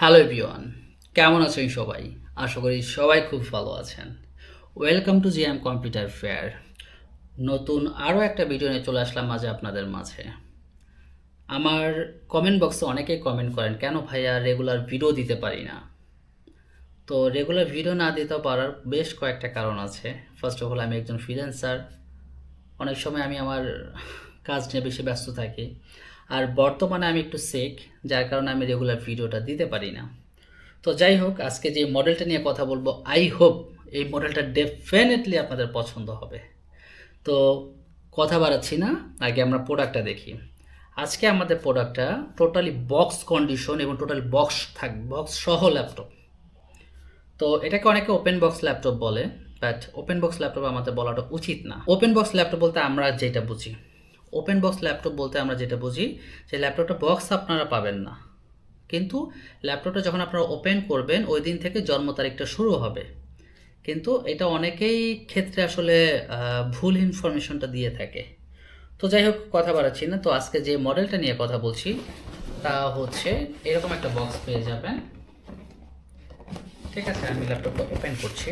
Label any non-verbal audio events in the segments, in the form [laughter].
Hello everyone কেমন আছেন সবাই? আশা করি সবাই খুব ভালো আছেন। Welcome to GM computer fair নতুন আরও একটা ভিডিও নিয়ে চলে আসলাম মাঝে আপনাদের মাঝে। আমার কমেন্ট বক্সে অনেকেই কমেন্ট করেন, কেন ভাইয়া রেগুলার ভিডিও দিতে পারি না? তো রেগুলার ভিডিও না দিতে পারার বেশ কয়েকটা কারণ আছে। ফার্স্ট অফ অল আমি একজন ফ্রিল্যান্সার অনেক সময় আমি আমার কাজ নিয়ে বেশি ব্যস্ত থাকি। আর বর্তমানে আমি একটু সেক যার কারণে আমি রেগুলার ভিডিওটা দিতে পারি না। তো যাই হোক, আজকে যে মডেলটা নিয়ে কথা বলব আই হোপ এই মডেলটা ডেফিনেটলি আপনাদের পছন্দ হবে। তো কথা বাড়াচ্ছি না, আগে আমরা প্রোডাক্টটা দেখি। আজকে আমাদের প্রোডাক্টটা টোটালি বক্স কন্ডিশন এবং টোটালি বক্স থাক বক্স সহ ল্যাপটপ তো এটাকে অনেকে ওপেন বক্স ল্যাপটপ বলে বাট ওপেন বক্স ল্যাপটপ আমাদের বলাটা উচিত না। ওপেন বক্স ল্যাপটপ বলতে আমরা যেটা বুঝি। ওপেন বক্স ল্যাপটপ বলতে আমরা যেটা বুঝি, যে ল্যাপটপটা বক্স আপনারা পাবেন না। কিন্তু ল্যাপটপটা যখন আপনারা ওপেন করবেন, ওই দিন থেকে জন্ম তারিখটা শুরু হবে। কিন্তু এটা অনেকেই ক্ষেত্রে আসলে ভুল ইনফরমেশনটা দিয়ে থাকে। তো যাই হোক, কথা বাড়াচ্ছি না। তো আজকে যে মডেলটা নিয়ে কথা বলছি, তা হচ্ছে এরকম একটা বক্স পেয়ে যাবেন। ঠিক আছে, আমি ল্যাপটপটা ওপেন করছি।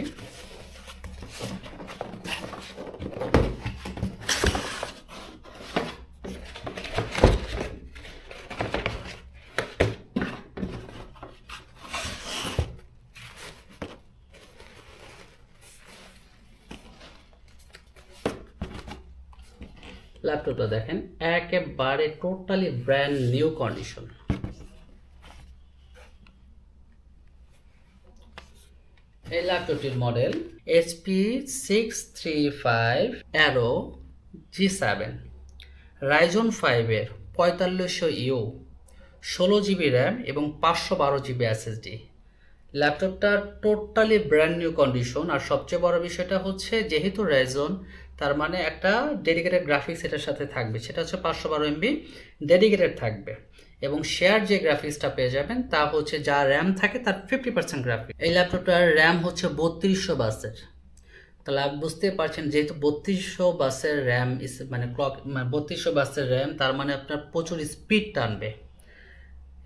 ল্যাপটপটা দেখেন, একেবারে টোটালি ব্র্যান্ড নিউ কন্ডিশন এই ল্যাপটপটির model HP six three five aero G seven Ryzen ফাইভের পঁয়তাল্লিশশো ইউ ষোলো জিবি র্যাম এবং পাঁচশো বারো জিবি এসএসডি ল্যাপটপটা টোটালি ব্র্যান্ড নিউ কন্ডিশন আর সবচেয়ে বড় বিষয়টা হচ্ছে, যেহেতু রাইজন তার মানে একটা ডেডিকেটেড গ্রাফিক্স এটার সাথে থাকবে। সেটা হচ্ছে পাঁচশো বারো এমবি ডেডিকেটেড থাকবে। এবং শেয়ার যে গ্রাফিক্সটা পেয়ে যাবেন, তা হচ্ছে যা র্যাম থাকে তার ফিফটি পার্সেন্ট গ্রাফিক্স এই ল্যাপটপটার র্যাম হচ্ছে বত্রিশশো বাসের। তাহলে আপনি বুঝতে পারছেন, যেহেতু বত্রিশশো বাসের র্যাম মানে ক্লক মানে বত্রিশশো বাসের র্যাম তার মানে আপনার প্রচুর স্পিড টানবে।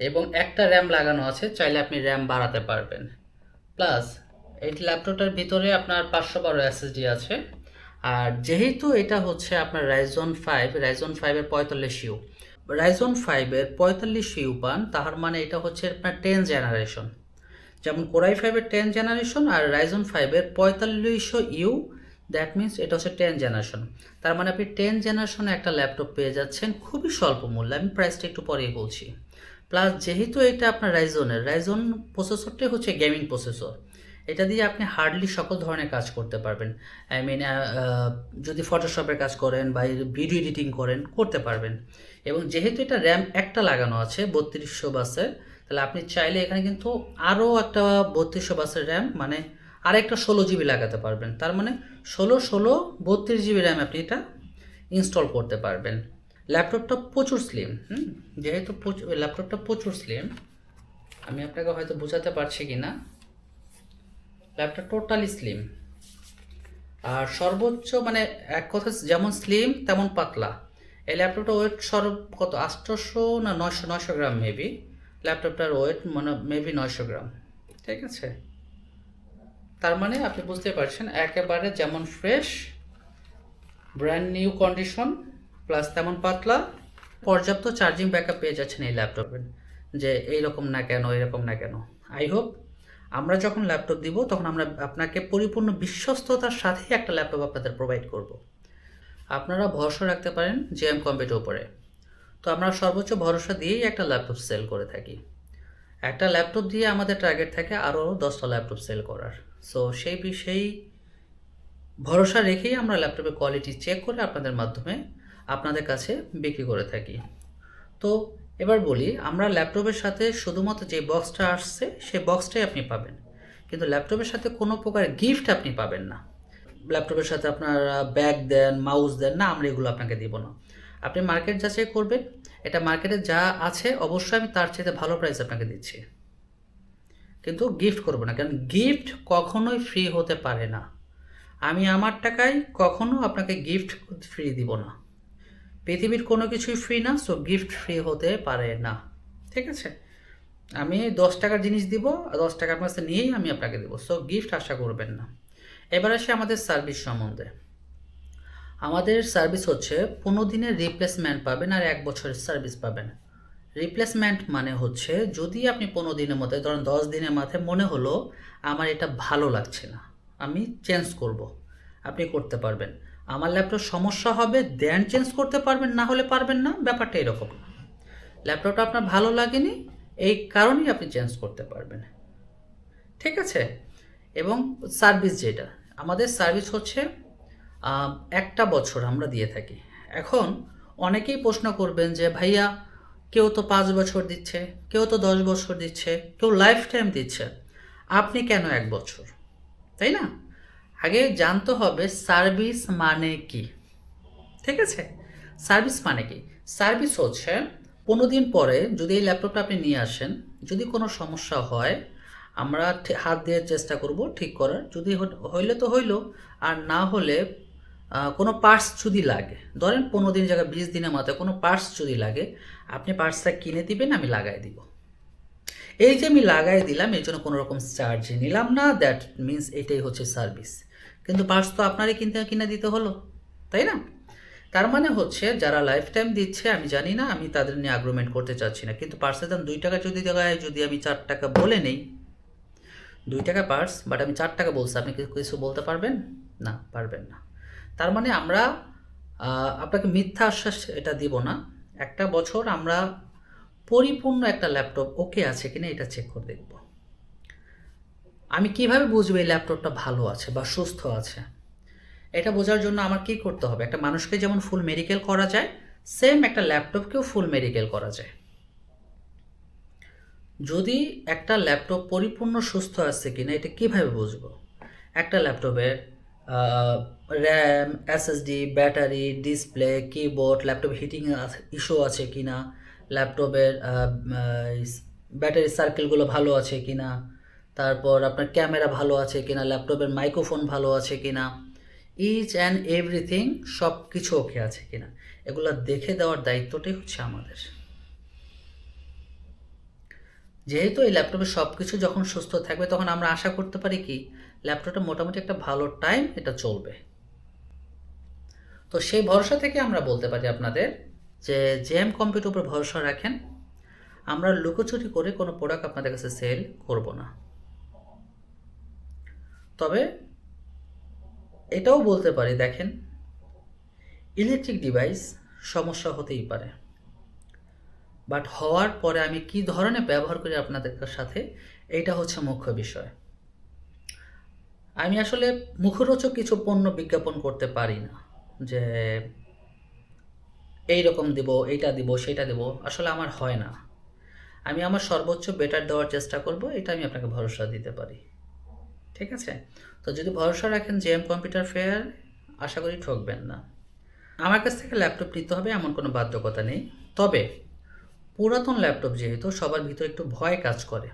এবং একটা র্যাম লাগানো আছে, চাইলে আপনি র্যাম বাড়াতে পারবেন। প্লাস এই ল্যাপটপটার ভিতরে আপনার পাঁচশো বারো এসএসডি আছে। আর যেহেতু এটা হচ্ছে আপনার রাইজন ফাইভ রাইজন ফাইভের পঁয়তাল্লিশ ইউ রাইজন ফাইভের পঁয়তাল্লিশ ইউ পান তাহার মানে এটা হচ্ছে আপনার টেন জেনারেশন যেমন কোরাই ফাইভের টেন জেনারেশন আর রাইজন ফাইভের পঁয়তাল্লিশশো ইউ দ্যাট মিন্স এটা হচ্ছে টেন জেনারেশন তার মানে আপনি টেন জেনারেশনে একটা ল্যাপটপ পেয়ে যাচ্ছেন, খুবই স্বল্প মূল্যে। আমি প্রাইসটা একটু পরেই বলছি। প্লাস যেহেতু এটা আপনার রাইজনের রাইজন প্রসেসরটাই হচ্ছে গেমিং প্রসেসর এটা দিয়ে আপনি হার্ডলি সকল ধরনের কাজ করতে পারবেন। আই মিন যদি ফটোশপের কাজ করেন বা ভিডিও এডিটিং করেন, করতে পারবেন। এবং যেহেতু এটা র্যাম একটা লাগানো আছে, বত্রিশশো বাসের, তাহলে আপনি চাইলে এখানে কিন্তু আরও একটা বত্রিশশো বাসের র্যাম মানে আর একটা ষোলো জিবি লাগাতে পারবেন। তার মানে ষোলো ষোলো, বত্রিশ জিবি র্যাম আপনি এটা ইনস্টল করতে পারবেন। ল্যাপটপটা প্রচুর স্লিম হুম? যেহেতু ল্যাপটপটা প্রচুর স্লিম আমি আপনাকে হয়তো বোঝাতে পারছি কি না ল্যাপটপ টোটালি স্লিম আর সর্বোচ্চ মানে এক কথা যেমন স্লিম তেমন পাতলা। এই ল্যাপটপটা ওয়েট সর্ব কত? আটশোশো না নয়শো নয়শো গ্রাম মেবি ল্যাপটপটার ওয়েট মানে মেবি নয়শো গ্রাম। ঠিক আছে? তার মানে আপনি বুঝতে পারছেন, একেবারে যেমন fresh brand new condition plus তেমন পাতলা, পর্যাপ্ত চার্জিং ব্যাকআপ পেয়ে যাচ্ছেন এই ল্যাপটপের যে এইরকম না কেন এরকম না কেন। আই হোপ আমরা যখন ল্যাপটপ দিব, তখন আমরা আপনাকে পরিপূর্ণ বিশ্বস্ততার সাথেই একটা ল্যাপটপ আপনাদের প্রোভাইড করব। আপনারা ভরসা রাখতে পারেন জেএম কম্পিউটার উপরে। তো আমরা সর্বোচ্চ ভরসা দিয়েই একটা ল্যাপটপ সেল করে থাকি। একটা ল্যাপটপ দিয়ে আমাদের টার্গেট থাকে আরও দশটা ল্যাপটপ সেল করার। সো সেই বিষয়েই ভরসা রেখেই আমরা ল্যাপটপের কোয়ালিটি চেক করে আপনাদের মাধ্যমে আপনাদের কাছে বিক্রি করে থাকি। তো এবার বলি, আমরা ল্যাপটপের সাথে শুধুমাত্র যে বক্সটা আসছে, সেই বক্সটাই আপনি পাবেন। কিন্তু ল্যাপটপের সাথে কোনো প্রকার গিফট আপনি পাবেন না। ল্যাপটপের সাথে আপনার ব্যাগ দেন মাউস দেন, না আমরা এগুলো আপনাকে দিব না। আপনি মার্কেট যাচাই করবেন। এটা মার্কেটে যা আছে, অবশ্যই আমি তার চেয়ে ভালো প্রাইস আপনাকে দিচ্ছি। কিন্তু গিফট করব না, কারণ গিফট কখনোই ফ্রি হতে পারে না। আমি আমার টাকায় কখনো আপনাকে গিফট ফ্রি দিব না। পৃথিবীর কোনো কিছুই ফ্রি না সো গিফট ফ্রি হতে পারে না। ঠিক আছে? আমি দশ টাকার জিনিস দিব, আর দশ টাকার কাছে নিয়েই আমি আপনাকে দেবো। সো গিফট আশা করবেন না। এবার আসি আমাদের সার্ভিস সম্বন্ধে। আমাদের সার্ভিস হচ্ছে পনেরো দিনের রিপ্লেসমেন্ট পাবেন আর এক বছরের সার্ভিস পাবেন। রিপ্লেসমেন্ট মানে হচ্ছে যদি আপনি পনেরো দিনের মধ্যে, ধরেন দশ দিনের মাথায় মনে হলো আমার এটা ভালো লাগছে না, আমি চেঞ্জ করব। আপনি করতে পারবেন। আমার ল্যাপটপ সমস্যা হবে দেন চেঞ্জ করতে পারবেন, না হলে পারবেন না, ব্যাপারটা এরকম। ল্যাপটপটা আপনার ভালো লাগেনি, এই কারণেই আপনি চেঞ্জ করতে পারবেন। ঠিক আছে? এবং সার্ভিস যেটা, আমাদের সার্ভিস হচ্ছে একটা বছর আমরা দিয়ে থাকি। এখন অনেকেই প্রশ্ন করবেন যে, ভাইয়া, কেউ তো পাঁচ বছর দিচ্ছে, কেউ তো দশ বছর দিচ্ছে, কেউ লাইফ টাইম দিচ্ছে, আপনি কেন এক বছর? তাই না? আগে জানতে হবে সার্ভিস মানে কি, ঠিক আছে? সার্ভিস মানে কি? সার্ভিস হচ্ছে পনেরো দিন পরে যদি এই ল্যাপটপটা আপনি নিয়ে আসেন, যদি কোনো সমস্যা হয়, আমরা হাত দিয়ে চেষ্টা করব ঠিক করার। যদি হইলে তো হইল, আর না হলে কোনো পার্টস যদি লাগে, ধরেন পনেরো দিন জায়গায়, বিশ দিনের মাথায় কোনো পার্টস যদি লাগে, আপনি পার্টসটা কিনে দিবেন, আমি লাগাই দিব। এই যে আমি লাগাই দিলাম, এর জন্য কোনো রকম চার্জ নিলাম না দ্যাট মিন্স এটাই হচ্ছে সার্ভিস। কিন্তু পার্স তো আপনারই কিনতে, কিনে দিতে হলো, তাই না? তার মানে হচ্ছে যারা লাইফ টাইম দিচ্ছে, আমি জানি না, আমি তাদের নিয়ে আগ্রুমেন্ট করতে চাচ্ছি না। কিন্তু পার্সের দাম দুই টাকা যদি জায়গায় যদি আমি চার টাকা বলে নেই, দুই টাকা পার্স বাট আমি চার টাকা বলছি, আপনি কিছু বলতে পারবেন? না পারবেন না। তার মানে আমরা আপনাকে মিথ্যা আশ্বাস এটা দিব না। একটা বছর আমরা পরিপূর্ণ একটা ল্যাপটপ ওকে আছে কিনা, এটা চেক করে দেখব। আমি কীভাবে বুঝব এই ল্যাপটপটা ভালো আছে বা সুস্থ আছে? এটা বোঝার জন্য আমার কি করতে হবে? একটা মানুষকে যেমন ফুল মেডিকেল করা যায় সেম একটা ল্যাপটপকেও ফুল মেডিকেল করা যায়। যদি একটা ল্যাপটপ পরিপূর্ণ সুস্থ আছে কিনা, এটা কীভাবে বুঝব? একটা ল্যাপটপের RAM SSD battery display keyboard laptop heating issue আছে কিনা? ল্যাপটপের ব্যাটারি সার্কেলগুলো ভালো আছে কিনা? তারপর আপনার ক্যামেরা ভালো আছে কিনা, ল্যাপটপের মাইক্রোফোন ভালো আছে কিনা ইচ অ্যান্ড এভরিথিং সব কিছু ওকে আছে কিনা। এগুলো দেখে দেওয়ার দায়িত্বটাই হচ্ছে আমাদের। যেহেতু এই ল্যাপটপে সব কিছু যখন সুস্থ থাকবে, তখন আমরা আশা করতে পারি কি, ল্যাপটপটা মোটামুটি একটা ভালো টাইম এটা চলবে। তো সেই ভরসা থেকে আমরা বলতে পারি আপনাদের যে জেএম কম্পিউটার উপর ভরসা রাখেন, আমরা লুকোচুরি করে কোনো প্রোডাক্ট আপনাদের কাছে সেল করব না। তবে এটাও বলতে পারি, দেখেন ইলেকট্রিক ডিভাইস সমস্যা হতেই পারে। বাট হওয়ার পরে আমি কি ধরনের ব্যবহার করি আপনাদের সাথে, এইটা হচ্ছে মুখ্য বিষয়। আমি আসলে মুখরোচক কিছু পণ্য বিজ্ঞাপন করতে পারি না, যে এই রকম দিব, এইটা দিব, সেটা দেব, আসলে আমার হয় না। আমি আমার সর্বোচ্চ বেটার দেওয়ার চেষ্টা করব, এটা আমি আপনাকে ভরসা দিতে পারি। ঠিক আছে? তো যদি ভরসা রাখেন জে এম কম্পিউটার ফেয়ার আশা করি ঠকবেন না। আমার কাছ থেকে ল্যাপটপ নিতে হবে, এমন কোনো বাধ্যকতা নেই। তবে, পুরাতন ল্যাপটপ যেহেতু, সবার ভিতরে একটু ভয় কাজ করে।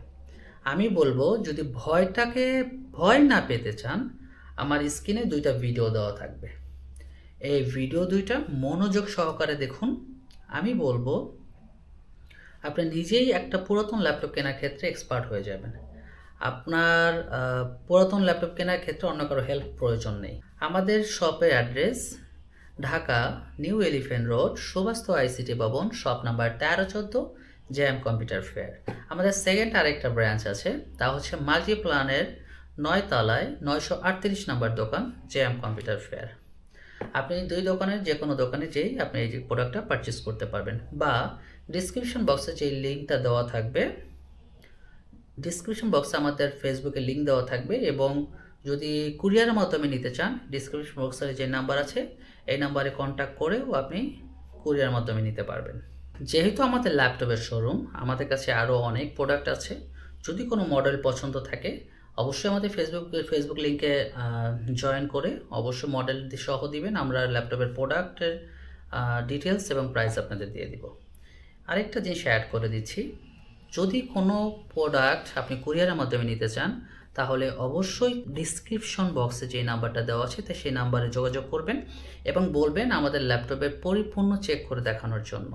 আমি বলব, যদি ভয়টাকে, ভয় না পেতে চান, আমার স্ক্রিনে দুইটা ভিডিও দেওয়া থাকবে। এই ভিডিও দুইটা মনোযোগ সহকারে দেখুন। আমি বলব, আপনি নিজেই একটা পুরাতন ল্যাপটপ কেনার ক্ষেত্রে এক্সপার্ট হয়ে যাবেন। আপনার পুরাতন ল্যাপটপ কেনার ক্ষেত্রে অন্য কারও হেল্প প্রয়োজন নেই। আমাদের শপের address Dhaka New Elephant Road Subastu ICT Bhaban shop number তেরো চোদ্দ জেএম কম্পিউটার ফেয়ার আমাদের সেকেন্ড আরেকটা ব্রাঞ্চ আছে, তা হচ্ছে মাল্টিপ্লানের নয় তলায়, নয়শো আটত্রিশ নম্বর দোকান জেএম কম্পিউটার ফেয়ার আপনি দুই দোকানের যে কোনো দোকানে যেই আপনি এই প্রোডাক্টটা পারচেস করতে পারবেন। বা ডিসক্রিপশন বক্সে যে লিঙ্কটা দেওয়া থাকবে ডিসক্রিপশন বক্সে আমাদের ফেসবুকে লিঙ্ক দেওয়া থাকবে এবং যদি কুরিয়ারের মাধ্যমে নিতে চান ডিসক্রিপশন বক্সের যে নাম্বার আছে, এই নাম্বারে কন্ট্যাক্ট করেও আপনি কুরিয়ার মাধ্যমে নিতে পারবেন। যেহেতু আমাদের ল্যাপটপের শোরুম আমাদের কাছে আরও অনেক প্রোডাক্ট আছে। যদি কোনো মডেল পছন্দ থাকে, অবশ্যই আমাদের ফেসবুক ফেসবুক লিঙ্কে জয়েন করে অবশ্যই মডেল সহ দিবেন। আমরা ল্যাপটপের প্রোডাক্টের ডিটেলস এবং প্রাইস আপনাদের দিয়ে দিব। আরেকটা জিনিস অ্যাড করে দিচ্ছি যদি কোনো প্রোডাক্ট আপনি কুরিয়ারের মাধ্যমে নিতে চান, তাহলে অবশ্যই ডিসক্রিপশন বক্সে যে নাম্বারটা দেওয়া আছে, তো সেই নাম্বারে যোগাযোগ করবেন এবং বলবেন আমাদের ল্যাপটপের পরিপূর্ণ চেক করে দেখানোর জন্য।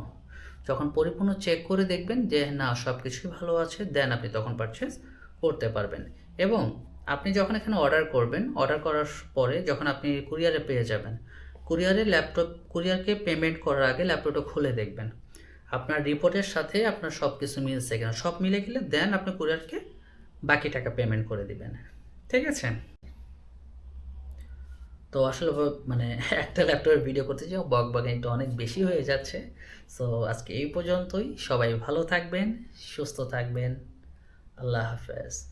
যখন পরিপূর্ণ চেক করে দেখবেন যে, না সব কিছুই ভালো আছে দেন আপনি তখন পারচেস করতে পারবেন। এবং আপনি যখন এখানে অর্ডার করবেন অর্ডার করার পরে যখন আপনি কুরিয়ারে পেয়ে যাবেন কুরিয়ারে ল্যাপটপ কুরিয়ারকে পেমেন্ট করার আগে ল্যাপটপটা খুলে দেখবেন। আপনার রিপোর্টের সাথে আপনার সব কিছু মিলছে কিনা। সব মিলে গেলে দেন আপনি কুরিয়ারকে বাকি টাকা পেমেন্ট করে দিবেন। ঠিক আছে? তো আসলে মানে [laughs] একটা ল্যাপটপের ভিডিও করতে যাও বক একটু অনেক বেশি হয়ে যাচ্ছে। সো আজকে এই পর্যন্তই। সবাই ভালো থাকবেন, সুস্থ থাকবেন। আল্লাহ হাফেজ।